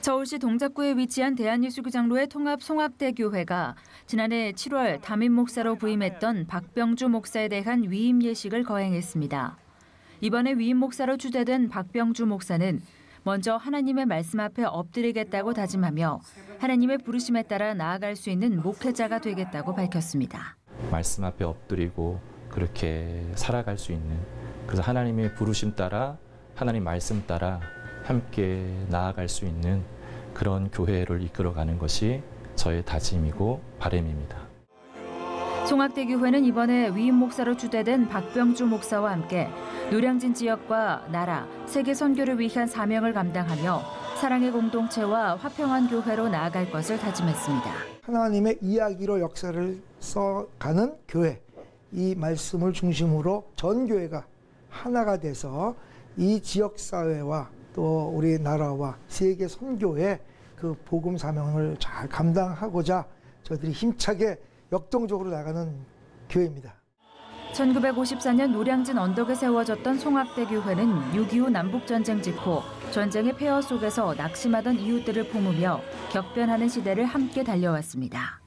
서울시 동작구에 위치한 대한예수교장로회 통합 송악대 교회가 지난해 7월 담임 목사로 부임했던 박병주 목사에 대한 위임 예식을 거행했습니다. 이번에 위임 목사로 추대된 박병주 목사는 먼저 하나님의 말씀 앞에 엎드리겠다고 다짐하며 하나님의 부르심에 따라 나아갈 수 있는 목회자가 되겠다고 밝혔습니다. 말씀 앞에 엎드리고 그렇게 살아갈 수 있는 그래서 하나님의 부르심 따라 하나님 말씀 따라 함께 나아갈 수 있는 그런 교회를 이끌어가는 것이 저의 다짐이고 바람입니다. 송악대 교회는 이번에 위임 목사로 추대된 박병주 목사와 함께 노량진 지역과 나라, 세계 선교를 위한 사명을 감당하며 사랑의 공동체와 화평한 교회로 나아갈 것을 다짐했습니다. 하나님의 이야기로 역사를 써가는 교회 이 말씀을 중심으로 전 교회가 하나가 돼서 이 지역 사회와 또 우리 나라와 세계 선교의 그 복음 사명을 잘 감당하고자 저들이 힘차게 역동적으로 나가는 교회입니다. 1954년 노량진 언덕에 세워졌던 송악대 교회는 6.25 남북전쟁 직후 전쟁의 폐허 속에서 낙심하던 이웃들을 품으며 격변하는 시대를 함께 달려왔습니다.